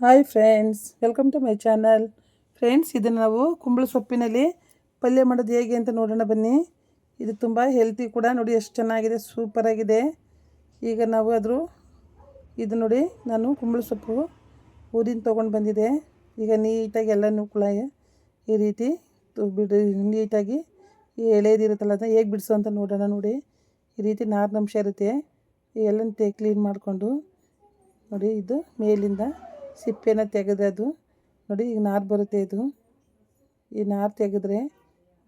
Hi friends welcome to my channel friends ಇದನ್ನು ನಾವು ಕುಂಬಳ ಸೊಪ್ಪಿನಲ್ಲಿ ಪಲ್ಯ ಮಾಡೋದು ಹೇಗೆ ಅಂತ ನೋಡೋಣ ಬನ್ನಿ. ಇದು ತುಂಬ ಹೆಲ್ತಿ ಕೂಡ. ನೋಡಿ ಎಷ್ಟು ಚೆನ್ನಾಗಿದೆ ಸೂಪರಾಗಿದೆ ಈಗ ನಾವು ಅದ್ರ ಇದು ನೋಡಿ ನಾನು ಕುಂಬಳ ಸೊಪ್ಪು ಊರಿನ ತೊಗೊಂಡು ಬಂದಿದೆ. ಈಗ ನೀಟಾಗಿ ಎಲ್ಲನೂ ಕೂಡ ಈ ರೀತಿ ಬಿಡಿ ನೀಟಾಗಿ ಈ ಎಳೆದಿರುತ್ತಲ್ಲ ಅದನ್ನ ಹೇಗೆ ಬಿಡಿಸು ಅಂತ ನೋಡೋಣ ನೋಡಿ. ಈ ರೀತಿ ನಾರಿನಂಶ ಇರುತ್ತೆ. ಎಲ್ಲನ ತೇ ಕ್ಲೀನ್ ಮಾಡಿಕೊಂಡು ನೋಡಿ ಇದು ಮೇಲಿಂದ ಸಿಪ್ಪೆನ ತೆಗೆದದು ನೋಡಿ, ಈಗ ನಾರು ಬರುತ್ತೆ ಇದು. ಈ ನಾರು ತೆಗೆದ್ರೆ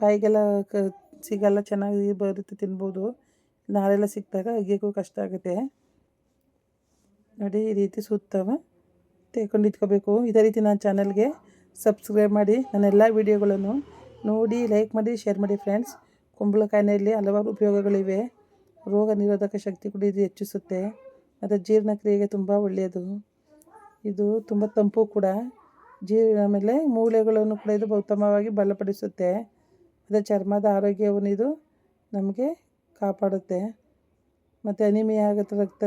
ಬಾಯಿಗೆಲ್ಲ ಕ, ಸಿಗಲ್ಲ, ಚೆನ್ನಾಗಿ ಬರುತ್ತೆ ತಿನ್ಬೋದು. ನಾರೆಲ್ಲ ಸಿಕ್ಕಿದಾಗ ಅಗಿಯೋಕ್ಕೂ ಕಷ್ಟ ಆಗುತ್ತೆ. ನೋಡಿ, ಈ ರೀತಿ ಸುತ್ತವ ತೆಗೊಂಡು ಇಟ್ಕೋಬೇಕು ಇದೇ ರೀತಿ ನನ್ನ ಚಾನಲ್ಗೆ ಸಬ್ಸ್ಕ್ರೈಬ್ ಮಾಡಿ ನನ್ನ ಎಲ್ಲ ವೀಡಿಯೋಗಳನ್ನು ನೋಡಿ, ಲೈಕ್ ಮಾಡಿ, ಶೇರ್ ಮಾಡಿ ಫ್ರೆಂಡ್ಸ್. ಕುಂಬಳಕಾಯಿನಲ್ಲಿ ಹಲವಾರು ಉಪಯೋಗಗಳಿವೆ. ರೋಗ ನಿರೋಧಕ ಶಕ್ತಿ ಕೂಡ ಇದು ಹೆಚ್ಚಿಸುತ್ತೆ. ಮತ್ತು ಜೀರ್ಣಕ್ರಿಯೆಗೆ ತುಂಬ ಒಳ್ಳೆಯದು. ಇದು ತುಂಬ ತಂಪು ಕೂಡ. ಜೀರ್ಣ ಆಮೇಲೆ ಮೂಳೆಗಳನ್ನು ಕೂಡ ಇದು ಉತ್ತಮವಾಗಿ ಬಲಪಡಿಸುತ್ತೆ. ಮತ್ತು ಚರ್ಮದ ಆರೋಗ್ಯವನ್ನು ಇದು ನಮಗೆ ಕಾಪಾಡುತ್ತೆ. ಮತ್ತು ಅನಿಮಿಯಾ ಆಗುತ್ತೆ ರಕ್ತ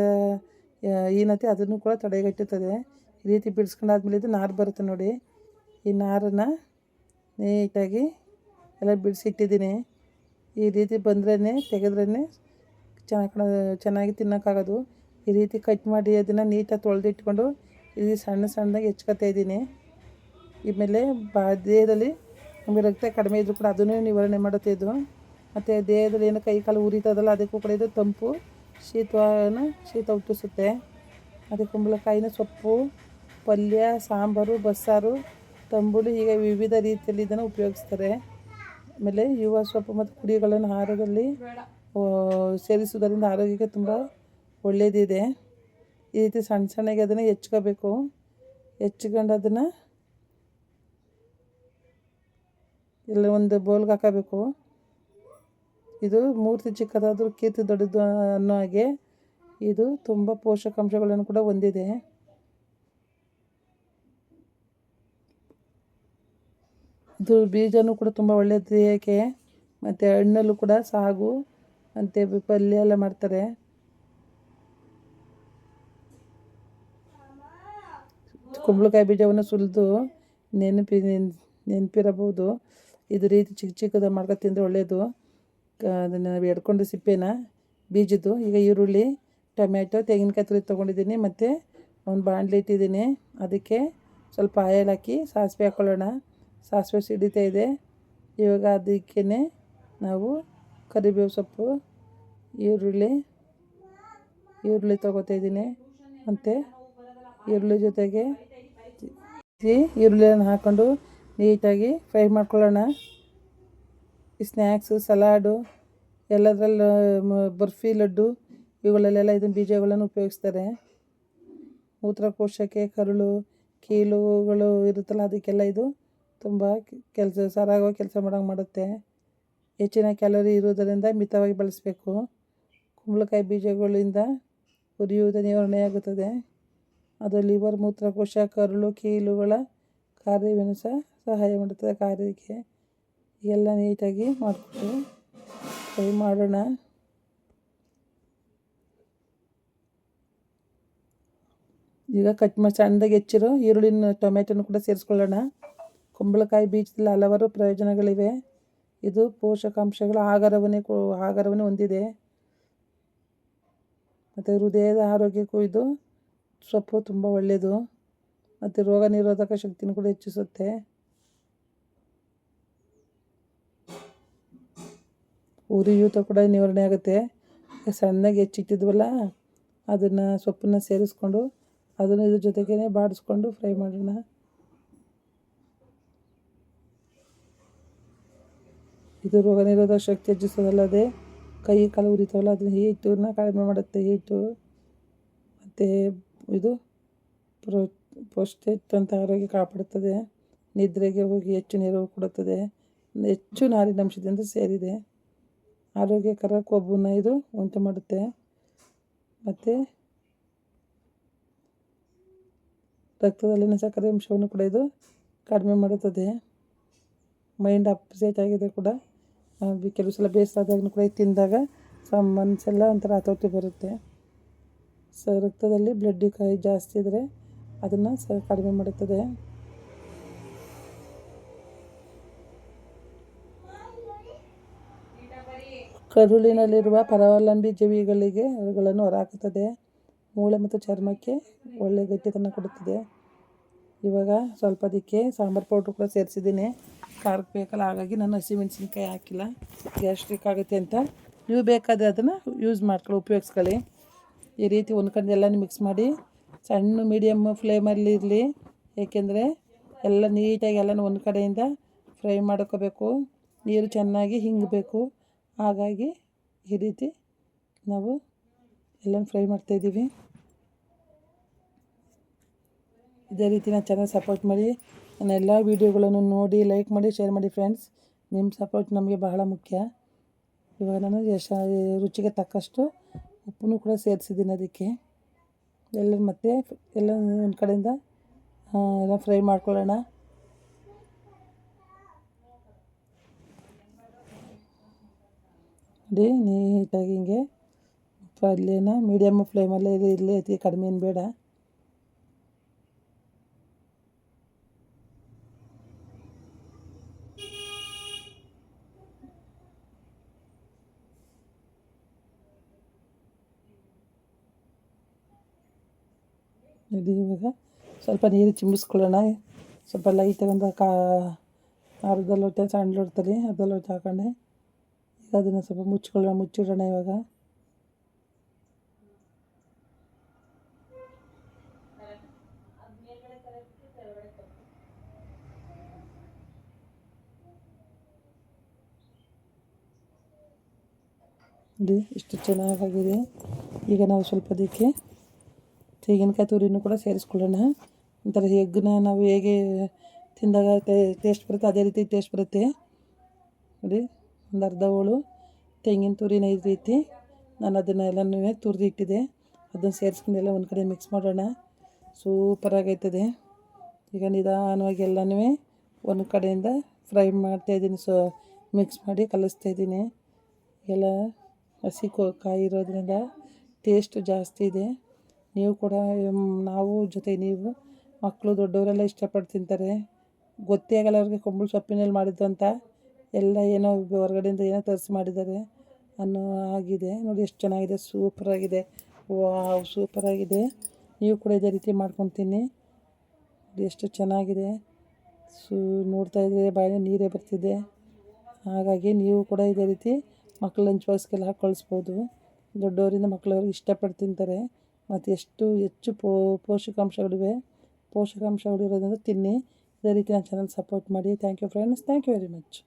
ಹೀನತೆ ಅದನ್ನು ಕೂಡ ತಡೆಗಟ್ಟುತ್ತದೆ. ಈ ರೀತಿ ಬಿಡಿಸ್ಕೊಂಡಾದ್ಮೇಲೆ ಇದು ನಾರು ಬರುತ್ತೆ ನೋಡಿ. ಈ ನಾರನ್ನು ನೀಟಾಗಿ ಎಲ್ಲ ಬಿಡಿಸಿಟ್ಟಿದ್ದೀನಿ. ಈ ರೀತಿ ಬಂದ್ರೇ ತೆಗೆದ್ರೇ ಚೆನ್ನಾಗಿ ಚೆನ್ನಾಗಿ ತಿನ್ನೋಕ್ಕಾಗೋದು. ಈ ರೀತಿ ಕಟ್ ಮಾಡಿ ಅದನ್ನು ನೀಟಾಗಿ ತೊಳೆದಿಟ್ಕೊಂಡು ರೀತಿ ಸಣ್ಣ ಸಣ್ಣದಾಗಿ ಹೆಚ್ಕೊತಾ ಇದ್ದೀನಿ. ಆಮೇಲೆ ಬಾ, ದೇಹದಲ್ಲಿ ನಮಗೆ ರಕ್ತ ಕಡಿಮೆ ಇದ್ದರೂ ಕೂಡ ಅದನ್ನೇ ನಿವಾರಣೆ ಮಾಡುತ್ತೆ ಇದು. ಮತ್ತು ದೇಹದಲ್ಲಿ ಏನು ಕೈ ಕಾಲು ಉರಿತದಲ್ಲ, ಅದಕ್ಕೂ ಕೂಡ ಇದು ತಂಪು, ಶೀತವನ್ನು ಶೀತ ಹುಟ್ಟಿಸುತ್ತೆ. ಮತ್ತು ಕುಂಬಳಕಾಯಿನ ಸೊಪ್ಪು, ಪಲ್ಯ, ಸಾಂಬಾರು, ಬಸ್ಸಾರು, ತಂಬುಳಿ ಹೀಗೆ ವಿವಿಧ ರೀತಿಯಲ್ಲಿ ಇದನ್ನು ಉಪಯೋಗಿಸ್ತಾರೆ. ಆಮೇಲೆ ಯುವ ಸೊಪ್ಪು ಮತ್ತು ಕುಡಿಗಳನ್ನು ಆಹಾರದಲ್ಲಿ ಸೇರಿಸುವುದರಿಂದ ಆರೋಗ್ಯಕ್ಕೆ ತುಂಬ ಒಳ್ಳೆಯದಿದೆ. ಈ ರೀತಿ ಸಣ್ಣ ಸಣ್ಣಗೆ ಅದನ್ನು ಹೆಚ್ಕೋಬೇಕು. ಹೆಚ್ಕೊಂಡು ಅದನ್ನು ಇಲ್ಲಿ ಒಂದು ಬೌಲ್ಗೆ ಹಾಕೋಬೇಕು. ಇದು ಮೂರ್ತಿ ಚಿಕ್ಕದಾದರೂ ಕೀರ್ತಿ ದೊಡ್ಡದು ಅನ್ನೋ ಹಾಗೆ ಇದು ತುಂಬ ಪೋಷಕಾಂಶಗಳನ್ನು ಕೂಡ ಹೊಂದಿದೆ. ಇದು ಬೀಜನೂ ಕೂಡ ತುಂಬ ಒಳ್ಳೆಯದು ದೇಹಕ್ಕೆ ಮತ್ತು ಹಣ್ಣಲ್ಲೂ ಕೂಡ ಸಾಗು, ಮತ್ತು ಪಲ್ಯ ಎಲ್ಲ ಮಾಡ್ತಾರೆ. ಕುಂಬಳಕಾಯಿ ಬೀಜವನ್ನು ಸುಲಿದು ನೆನಪಿ ನೆನ್- ನೆನಪಿರಬಹುದು. ಇದು ರೀತಿ ಚಿಕ್ಕ ಚಿಕ್ಕದ ಮಾಡ್ಕೊಂಡು ತಿಂದರೆ ಒಳ್ಳೆಯದು ಅದನ್ನು ಎಡ್ಕೊಂಡು ಸಿಪ್ಪೆನ ಬೀಜದ್ದು. ಈಗ ಈರುಳ್ಳಿ, ಟೊಮ್ಯಾಟೊ, ತೆಂಗಿನಕಾಯಿ ತುರಿ ತೊಗೊಂಡಿದ್ದೀನಿ. ಮತ್ತು ಒಂದು ಬಾಣಲಿ ಇಟ್ಟಿದ್ದೀನಿ. ಅದಕ್ಕೆ ಸ್ವಲ್ಪ ಆಯಲ್ ಹಾಕಿ ಸಾಸಿವೆ ಹಾಕ್ಕೊಳ್ಳೋಣ ಸಾಸಿವೆ ಸಿಡಿತಾ ಇದೆ. ಇವಾಗ ಅದಕ್ಕೆ ನಾವು ಕರಿಬೇವು ಸೊಪ್ಪು, ಈರುಳ್ಳಿ ಈರುಳ್ಳಿ ತೊಗೋತಾ ಇದ್ದೀನಿ. ಮತ್ತು ಈರುಳ್ಳಿ ಜೊತೆಗೆ ಈ ಈರುಳ್ಳಿಯನ್ನು ಹಾಕ್ಕೊಂಡು ನೀಟಾಗಿ ಫ್ರೈ ಮಾಡ್ಕೊಳ್ಳೋಣ. ಈ ಸ್ನ್ಯಾಕ್ಸು ಸಲಾಡು ಎಲ್ಲದರಲ್ಲೂ ಬರ್ಫಿ, ಲಡ್ಡು, ಇವುಗಳಲ್ಲೆಲ್ಲ ಇದನ್ನು ಬೀಜಗಳನ್ನು ಉಪಯೋಗಿಸ್ತಾರೆ. ಮೂತ್ರಕೋಶಕ್ಕೆ ಕರುಳು, ಕೀಲುಗಳು ಇರುತ್ತಲ್ಲ ಅದಕ್ಕೆಲ್ಲ ಇದು ತುಂಬ ಕೆಲಸ ಸರಾಗೋ ಕೆಲಸ ಮಾಡೋಂಗೆ ಮಾಡುತ್ತೆ. ಹೆಚ್ಚಿನ ಕ್ಯಾಲೋರಿ ಇರುವುದರಿಂದ ಮಿತವಾಗಿ ಬಳಸಬೇಕು. ಕುಂಬಳಕಾಯಿ ಬೀಜಗಳಿಂದ ಉರಿಯುವುದು ನಿವಾರಣೆಯಾಗುತ್ತದೆ. ಅದು ಲಿವರ್ ಮೂತ್ರಕೋಶ ಕರುಳು, ಕೀಲುಗಳ ಕಾರ್ಯವನ್ನು ಸಹ ಸಹಾಯ ಮಾಡುತ್ತದೆ. ಕಾರ್ಯಕ್ಕೆ ಎಲ್ಲ ನೀಟಾಗಿ ಮಾಡಿಕೊಟ್ಟು ಫ್ರೈ ಮಾಡೋಣ. ಈಗ ಕಟ್ ಮಾಡಿ ಸಣ್ಣದಾಗಿ ಹೆಚ್ಚಿರೋ ಈರುಳ್ಳಿನ ಟೊಮೆಟೊನ ಕೂಡ ಸೇರಿಸ್ಕೊಳ್ಳೋಣ. ಕುಂಬಳಕಾಯಿ ಬೀಜದಲ್ಲಿ ಹಲವಾರು ಪ್ರಯೋಜನಗಳಿವೆ. ಇದು ಪೋಷಕಾಂಶಗಳ ಆಹಾರವನ್ನೇ ಆಹಾರವನ್ನು ಹೊಂದಿದೆ. ಮತ್ತು ಹೃದಯದ ಆರೋಗ್ಯಕ್ಕೂ ಇದು ಸೊಪ್ಪು ತುಂಬ ಒಳ್ಳೆಯದು ಮತ್ತು ರೋಗ ನಿರೋಧಕ ಶಕ್ತಿನೂ ಕೂಡ ಹೆಚ್ಚಿಸುತ್ತೆ. ಉರಿಯೂತ ಕೂಡ ನಿವಾರಣೆ ಆಗುತ್ತೆ. ಸಣ್ಣಗೆ ಹೆಚ್ಚಿಟ್ಟಿದ್ವಲ್ಲ, ಅದನ್ನು ಸೊಪ್ಪನ್ನು ಸೇರಿಸ್ಕೊಂಡು ಅದನ್ನು ಇದ್ರ ಜೊತೆಗೇ ಬಾಡಿಸ್ಕೊಂಡು ಫ್ರೈ ಮಾಡೋಣ. ಇದು ರೋಗ ನಿರೋಧಕ ಶಕ್ತಿ ಹೆಚ್ಚಿಸೋದಲ್ಲದೆ ಕೈ ಕಾಲು ಉರಿತಾವಲ್ಲ, ಅದನ್ನ ಹೀಟನ್ನ ಕಡಿಮೆ ಮಾಡುತ್ತೆ, ಹೀಟು. ಮತ್ತು ಇದು ಪ್ರೋ ಪೌಷ್ಟಿಕ ಅಂತ ಆರೋಗ್ಯ ಕಾಪಾಡುತ್ತದೆ. ನಿದ್ರೆಗೆ ಹೋಗಿ ಹೆಚ್ಚು ನೆರವು ಕೊಡುತ್ತದೆ. ಹೆಚ್ಚು ನಾರಿನಂಶದಿಂದ ಸೇರಿದೆ. ಆರೋಗ್ಯಕರ ಕೊಬ್ಬನ್ನು ಇದು ಉಂಟು ಮಾಡುತ್ತೆ. ಮತ್ತು ರಕ್ತದಲ್ಲಿನ ಸಕ್ಕರೆ ಅಂಶವನ್ನು ಕೂಡ ಇದು ಕಡಿಮೆ ಮಾಡುತ್ತದೆ. ಮೈಂಡ್ ಅಪ್ಸೆಟ್ ಆಗಿದೆ ಕೂಡ. ಕೆಲವು ಸಲ ಬೇಸರದಾಗೂ ಕೂಡ ಇದು ತಿಂದಾಗ ಮನಸ್ಸೆಲ್ಲ ಒಂಥರ ಹತೋಟಿ ಬರುತ್ತೆ. ಸೊ ರಕ್ತದಲ್ಲಿ ಬ್ಲಡ್ ಕಾಯಿ ಜಾಸ್ತಿ ಇದ್ದರೆ ಅದನ್ನು ಸ ಕಡಿಮೆ ಮಾಡುತ್ತದೆ. ಕರುಳಿನಲ್ಲಿರುವ ಪರಾವಲಂಬಿ ಜೀವಿಗಳಿಗೆ ಅವುಗಳನ್ನು ಹೊರಹಾಕುತ್ತದೆ ಮೂಳೆ ಮತ್ತು ಚರ್ಮಕ್ಕೆ ಒಳ್ಳೆಯ ಗಟ್ಟಿತನ ಕೊಡುತ್ತದೆ. ಇವಾಗ ಸ್ವಲ್ಪ ಅದಕ್ಕೆ ಸಾಂಬಾರು ಪೌಡ್ರ್ ಕೂಡ ಸೇರಿಸಿದ್ದೀನಿ. ಖಾರಕ್ಕೆ ಬೇಕಲ್ಲ ಹಾಗಾಗಿ ನಾನು ಹಸಿಮೆಣಸಿನ್ಕಾಯಿ ಹಾಕಿಲ್ಲ. ಗ್ಯಾಸ್ಟ್ರಿಕ್ ಆಗುತ್ತೆ ಅಂತ. ನೀವು ಬೇಕಾದರೆ ಅದನ್ನು ಯೂಸ್ ಮಾಡ್ಕೊಳ್ಳಿ, ಉಪಯೋಗಿಸ್ಕೊಳ್ಳಿ. ಈ ರೀತಿ ಒಂದು ಎಲ್ಲನೂ ಮಿಕ್ಸ್ ಮಾಡಿ ಸಣ್ಣ ಮೀಡಿಯಮ್ ಫ್ಲೇಮಲ್ಲಿ ಇರಲಿ. ಏಕೆಂದರೆ ಎಲ್ಲ ನೀಟಾಗಿ ಎಲ್ಲನೂ ಒಂದು ಕಡೆಯಿಂದ ಫ್ರೈ ಮಾಡ್ಕೋಬೇಕು. ನೀರು ಚೆನ್ನಾಗಿ ಹಿಂಗಬೇಕು. ಹಾಗಾಗಿ ಈ ರೀತಿ ನಾವು ಎಲ್ಲನೂ ಫ್ರೈ ಮಾಡ್ತಾಯಿದ್ದೀವಿ ಇದೇ ರೀತಿ ನಾನು ಚೆನ್ನಾಗಿ ಸಪೋರ್ಟ್ ಮಾಡಿ. ನನ್ನ ಎಲ್ಲ ವೀಡಿಯೋಗಳನ್ನು ನೋಡಿ ಲೈಕ್ ಮಾಡಿ ಶೇರ್ ಮಾಡಿ ಫ್ರೆಂಡ್ಸ್ ನಿಮ್ಮ ಸಪೋರ್ಟ್ ನಮಗೆ ಬಹಳ ಮುಖ್ಯ. ಇವಾಗ ನಾನು ಎಷ್ಟು ರುಚಿಗೆ ತಕ್ಕಷ್ಟು ಉಪ್ಪನ್ನು ಕೂಡ ಸೇರಿಸಿದ್ದೀನಿ ಅದಕ್ಕೆ. ಎಲ್ಲ ಮತ್ತೆ ಎಲ್ಲ ಒಂದು ಕಡೆಯಿಂದ ಎಲ್ಲ ಫ್ರೈ ಮಾಡ್ಕೊಳ್ಳೋಣ. ನೋಡಿ, ನೀಟಾಗಿ ಹಿಂಗೆ ಅಲ್ಲಿನ ಮೀಡಿಯಮ್ ಫ್ಲೇಮಲ್ಲೇ ಇರಲಿ ಅತಿ ಕಡಿಮೆ ಏನು ಬೇಡ. ಇವಾಗ. ಸ್ವಲ್ಪ ನೀರು ಚಿಮ್ಮಿಸ್ಕೊಳ್ಳೋಣ. ಸ್ವಲ್ಪ ಲೈಟಾಗಿ ಒಂದು ಕಾ ಅರ್ಧ ಲೋಟ ಸಣ್ಣ ಲೋಟದಲ್ಲಿ ಅರ್ಧ ಲೋಟ ಹಾಕೊಂಡೆ. ಈಗ ಅದನ್ನು ಸ್ವಲ್ಪ ಮುಚ್ಕೊಳ್ಳೋಣ, ಮುಚ್ಚಿಡೋಣ ಇವಾಗ. ಇಷ್ಟು ಚೆನ್ನಾಗಾಗಿದೆ. ಈಗ ನಾವು ಸ್ವಲ್ಪ ಅದಕ್ಕೆ ತೆಂಗಿನಕಾಯಿ ತುರಿನೂ ಕೂಡ ಸೇರಿಸ್ಕೊಳ್ಳೋಣ. ಒಂಥರ ಎಗ್ಗನ್ನ ನಾವು ಹೇಗೆ ತಿಂದಾಗ ಟೇಸ್ಟ್ ಬರುತ್ತೆ, ಅದೇ ರೀತಿ ಟೇಸ್ಟ್ ಬರುತ್ತೆ. ನೋಡಿ, ಒಂದು ಅರ್ಧ ಹೋಳು ತೆಂಗಿನ ತುರಿನ ಈ ರೀತಿ ನಾನು ಅದನ್ನು ಎಲ್ಲನೂ ತುರಿದು ಇಟ್ಟಿದೆ ಅದನ್ನು ಸೇರಿಸ್ಕೊಂಡು ಎಲ್ಲ ಒಂದು ಕಡೆ ಮಿಕ್ಸ್ ಮಾಡೋಣ. ಸೂಪರಾಗೈತದೆ ಈಗ ನಿಧಾನವಾಗಿ ಎಲ್ಲನೂ ಒಂದು ಕಡೆಯಿಂದ ಫ್ರೈ ಮಾಡ್ತಾಯಿದ್ದೀನಿ ಸೊ ಮಿಕ್ಸ್ ಮಾಡಿ ಕಲಿಸ್ತಾಯಿದ್ದೀನಿ ಎಲ್ಲ ಹಸಿ ಕಾಯಿ ಇರೋದ್ರಿಂದ ಟೇಸ್ಟು ಜಾಸ್ತಿ ಇದೆ. ನೀವು ಕೂಡ ನಾವು ಜೊತೆ ನೀವು, ಮಕ್ಕಳು ದೊಡ್ಡವರೆಲ್ಲ ಇಷ್ಟಪಟ್ಟು ತಿಂತಾರೆ. ಗೊತ್ತೇ ಆಗಲ್ಲ ಅವ್ರಿಗೆ ಕೊಂಬಳು ಸೊಪ್ಪಿನಲ್ಲಿ ಮಾಡಿದ್ದು ಅಂತ. ಎಲ್ಲ ಏನೋ ಹೊರಗಡೆಯಿಂದ ಏನೋ ತರಿಸಿ ಮಾಡಿದ್ದಾರೆ ಅನ್ನೋ ಆಗಿದೆ. ನೋಡಿ ಎಷ್ಟು ಚೆನ್ನಾಗಿದೆ ಸೂಪರಾಗಿದೆ ವಾವ್ ಸೂಪರಾಗಿದೆ ನೀವು ಕೂಡ ಇದೇ ರೀತಿ ಮಾಡ್ಕೊತೀನಿ. ಎಷ್ಟು ಚೆನ್ನಾಗಿದೆ. ಸೂ, ನೋಡ್ತಾ ಇದ್ದರೆ ಬಾಯಿನ ನೀರೇ ಬರ್ತಿದೆ. ಹಾಗಾಗಿ ನೀವು ಕೂಡ ಇದೇ ರೀತಿ ಮಕ್ಕಳು ಲಂಚ್ ಬಾಕ್ಸ್ಗೆಲ್ಲ ಹಾಕಿ ಕಳಿಸ್ಬೋದು ದೊಡ್ಡವರಿಂದ ಮಕ್ಕಳವ್ರಿಗೆ ಇಷ್ಟಪಟ್ಟು ತಿಂತಾರೆ. ಮತ್ತು ಎಷ್ಟು ಹೆಚ್ಚು ಪೋಷಕಾಂಶಗಳಿವೆ, ಪೋಷಕಾಂಶಗಳಿರೋದ್ರಿಂದ ತಿನ್ನಿ. ಇದೇ ರೀತಿ ನನ್ನ ಚಾನಲ್ ಸಪೋರ್ಟ್ ಮಾಡಿ. Thank you friends thank you very much